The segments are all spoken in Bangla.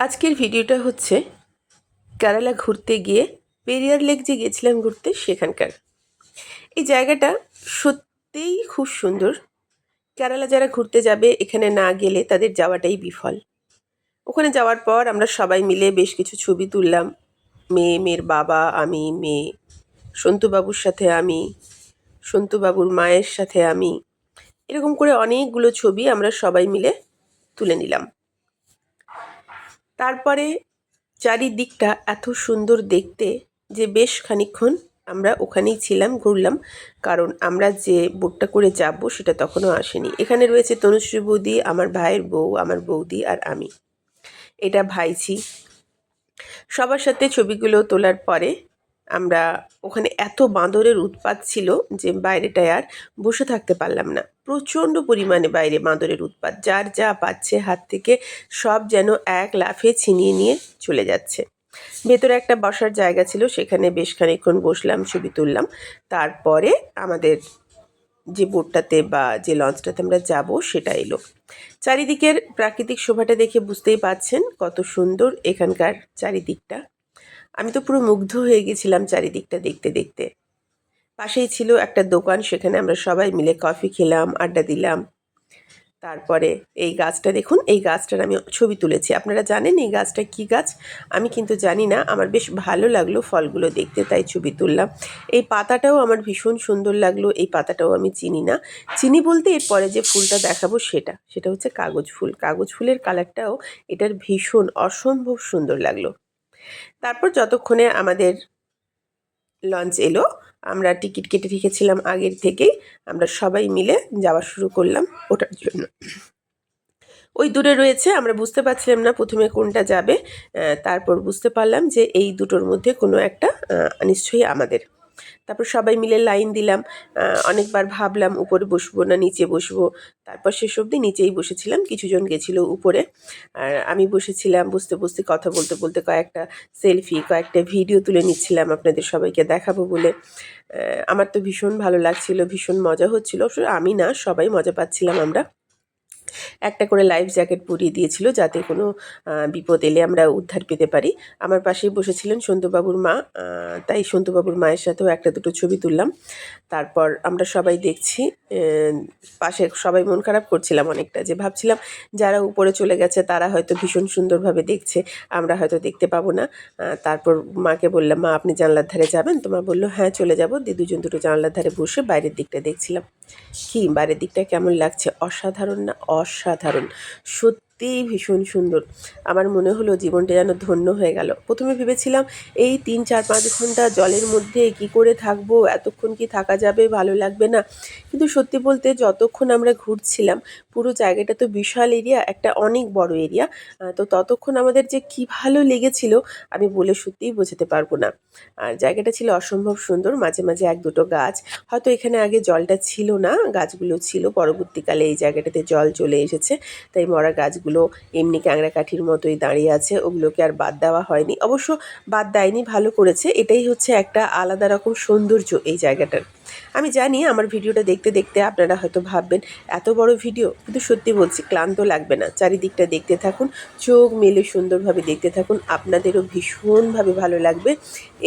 আজকের ভিডিওটা হচ্ছে কেরালা ঘুরতে গিয়ে পেরিয়ার লেক যে গেছিলাম ঘুরতে সেখানকার। এই জায়গাটা সত্যিই খুব সুন্দর। কেরালা যারা ঘুরতে যাবে, এখানে না গেলে তাদের যাওয়াটাই বিফল। ওখানে যাওয়ার পর আমরা সবাই মিলে বেশ কিছু ছবি তুললাম। মেয়ে, মেয়ের বাবা, আমি, মেয়ে, সন্তুবাবুর সাথে আমি, সন্তুবাবুর মায়ের সাথে আমি, এরকম করে অনেকগুলো ছবি আমরা সবাই মিলে তুলে নিলাম। তারপরে চারিদিকটা এত সুন্দর দেখতে যে বেশ খানিক্ষণ আমরা ওখানেই ছিলাম, ঘুরলাম। কারণ আমরা যে বোটটা করে যাব সেটা তখনও আসেনি। এখানে রয়েছে তনুশ্রী বৌদি, আমার ভাইয়ের বউ, আমার বৌদি আর আমি। এটা ভাইছি সবার সাথে ছবিগুলো তোলার পরে আমরা ওখানে এত বাঁদরের উৎপাত ছিল যে বাইরেটায় আর বসে থাকতে পারলাম না। প্রচণ্ড পরিমাণে বাইরে বাঁদরের উৎপাত, যার যা পাচ্ছে হাত থেকে সব যেন এক লাফে ছিনিয়ে নিয়ে চলে যাচ্ছে। ভেতরে একটা বসার জায়গা ছিল, সেখানে বেশ খানিক্ষণ বসলাম, ছবি তুললাম। তারপরে আমাদের যে বোটটাতে বা যে লঞ্চটাতে আমরা যাব, সেটা এলো। চারিদিকের প্রাকৃতিক শোভাটা দেখে বুঝতেই পাচ্ছেন কত সুন্দর এখানকার চারিদিকটা। আমি তো পুরো মুগ্ধ হয়ে গেছিলাম চারিদিকটা দেখতে দেখতে। পাশেই ছিল একটা দোকান, সেখানে আমরা সবাই মিলে কফি খেলাম, আড্ডা দিলাম। তারপরে এই গাছটা দেখুন, এই গাছটার আমি ছবি তুলেছি। আপনারা জানেন এই গাছটা কি গাছ? আমি কিন্তু জানি না, আমার বেশ ভালো লাগল ফলগুলো দেখতে, তাই ছবি তুললাম। এই পাতাটাও আমার ভীষণ সুন্দর লাগল, এই পাতাটাও আমি চিনি না। চিনি বলতে এরপরে যে ফুলটা দেখাবো সেটা সেটা হচ্ছে কাগজ ফুল। কাগজ ফুলের কালারটাও এটার ভীষণ, অসম্ভব সুন্দর লাগল। তারপর যতক্ষণে আমাদের লঞ্চ এলো। আমরা টিকিট কেটে রেখেছিলাম আগের থেকেই। আমরা সবাই মিলে যাওয়া শুরু করলাম ওটার জন্য। ওই দূরে রয়েছে, আমরা বুঝতে পারছিলাম না প্রথমে কোনটা যাবে। তারপর বুঝতে পারলাম যে এই দুটোর মধ্যে কোনো একটা নিশ্চয়ই আমাদের। তারপর সবাই মিলে লাইন দিলাম অনেকবার ভাবলাম উপরে বসবো না, নিচে বসবো। তারপর শেষ অবধি নিচেই বসেছিলাম, কিছুজন গেছিল উপরে। আর আমি বসেছিলাম বুঝতে বুঝতে কথা বলতে বলতে কয়েকটা সেলফি কয়েকটা ভিডিও তুলে নিচ্ছিলাম আপনাদের সবাইকে দেখাবো বলে। আমার তো ভীষণ ভালো লাগছিল, ভীষণ মজা হচ্ছিল। আমি না, সবাই মজা পাচ্ছিলাম আমরা। একটা করে লাইফ জ্যাকেট পরিয়ে দিয়েছিল যাতে কোনো বিপদ এলে আমরা উদ্ধার পেতে পারি। আমার পাশেই বসেছিলেন সন্তুবাবুর মা তাই সন্তুবাবুর মায়ের সাথেও একটা দুটো ছবি তুললাম। তারপর আমরা সবাই দেখছি পাশে সবাই মন খারাপ করছিলাম অনেকটা যে ভাবছিলাম যারা উপরে চলে গেছে তারা হয়তো ভীষণ সুন্দরভাবে দেখছে, আমরা হয়তো দেখতে পাবো না। তারপর মাকে বললাম, মা, আপনি জানলার ধারে যাবেন? তো মা বলল হ্যাঁ চলে যাব। দিয়ে দুজন দুটো জানলার ধারে বসে বাইরের দিকটা দেখছিলাম। কি? বাইরের দিকটা কেমন লাগছে? অসাধারণ না অসাধারণ? সত্যিই ভীষণ সুন্দর। আমার মনে হলো জীবনটা যেন ধন্য হয়ে গেল। প্রথমে ভেবেছিলাম, এই তিন, চার, পাঁচ ঘণ্টা জলের মধ্যে কি করে থাকব? এতক্ষণ কি থাকা যাবে? ভালো লাগবে না? কিন্তু সত্যি বলতে যতক্ষণ আমরা ঘুরছিলাম, পুরো জায়গাটা তো বিশাল এরিয়া, একটা অনেক বড় এরিয়া। তো ততক্ষণ আমাদের যে কি ভালো লেগেছিল, আমি বলে সত্যিই বোঝাতে পারব না। আর জায়গাটা ছিল অসম্ভব সুন্দর, মাঝে মাঝে এক দুটো গাছ। হয়তো এখানে আগে জলটা ছিল না, গাছগুলো ছিল। পরবর্তীকালে এই জায়গাটাতে জল চলে এসেছে, তাই মরা গাছগুলো এমনি ক্যাংরা কাঠির মতোই দাঁড়িয়ে আছে, ওগুলোকে আর বাদ দেওয়া হয়নি। অবশ্য বাদ দেয়নি, ভালো করেছে। এটাই হচ্ছে একটা আলাদা রকম সৌন্দর্য এই জায়গাটার। আমি জানি আমার ভিডিওটা দেখতে দেখতে আপনারা হয়তো ভাববেন, এত বড় ভিডিও? কিন্তু সত্যি বলছি, ক্লান্ত লাগবে না। চারিদিকটা দেখতে থাকুন, চোখ মেলে সুন্দরভাবে দেখতে থাকুন। আপনাদেরও ভীষণভাবে ভালো লাগবে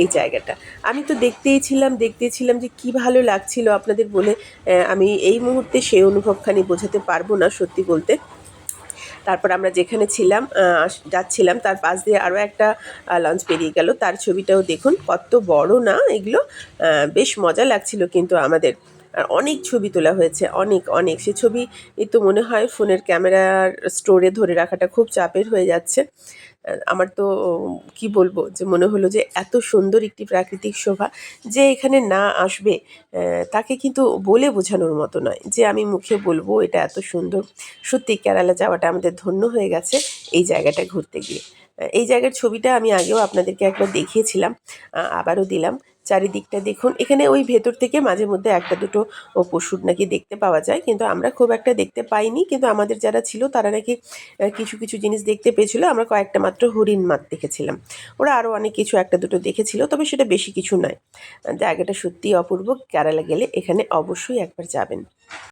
এই জায়গাটা। আমি তো দেখতেই ছিলাম দেখতেই ছিলাম যে কি ভালো লাগছিল আপনাদের বলে আমি এই মুহূর্তে সেই অনুভবখানি বোঝাতে পারব না সত্যি বলতে। তারপর আমরা যেখানে ছিলাম যাচ্ছিলাম, তার পাশ দিয়ে আরও একটা লঞ্চ পেরিয়ে গেল। তার ছবিটাও দেখুন, কত বড় না, এগুলো বেশ মজা লাগছিল কিন্তু আমাদের। অনেক ছবি তোলা হয়েছে, অনেক অনেক। সে ছবি তো মনে হয় ফোনের ক্যামেরার স্টোরে ধরে রাখাটা খুব চাপের হয়ে যাচ্ছে। আমার তো, কি বলব, যে মনে হলো যে এত সুন্দর একটি প্রাকৃতিক শোভা যে এখানে না আসবে তাকে কিন্তু বলে বোঝানোর মতো নয় যে আমি মুখে বলব এটা এত সুন্দর। সত্যি কেরালা যাওয়াটা আমাদের ধন্য হয়ে গেছে এই জায়গাটা ঘুরতে গিয়ে। এই জায়গার ছবিটা আমি আগেও আপনাদেরকে একবার দেখিয়েছিলাম আবারও দিলাম। চারিদিকটা দেখুন। এখানে ওই ভেতর থেকে মাঝে মধ্যে একটা দুটো পশুর নাকি দেখতে পাওয়া যায়, কিন্তু আমরা খুব একটা দেখতে পাইনি। কিন্তু আমাদের যারা ছিল তারা নাকি কিছু কিছু জিনিস দেখতে পেয়েছিল। আমরা কয়েকটা মাত্র হরিণ মাত দেখেছিলাম। ওরা আরও অনেক কিছু একটা দুটো দেখেছিল, তবে সেটা বেশি কিছু নয়। জায়গাটা সত্যিই অপূর্ব। কেরালা গেলে এখানে অবশ্যই একবার যাবেন।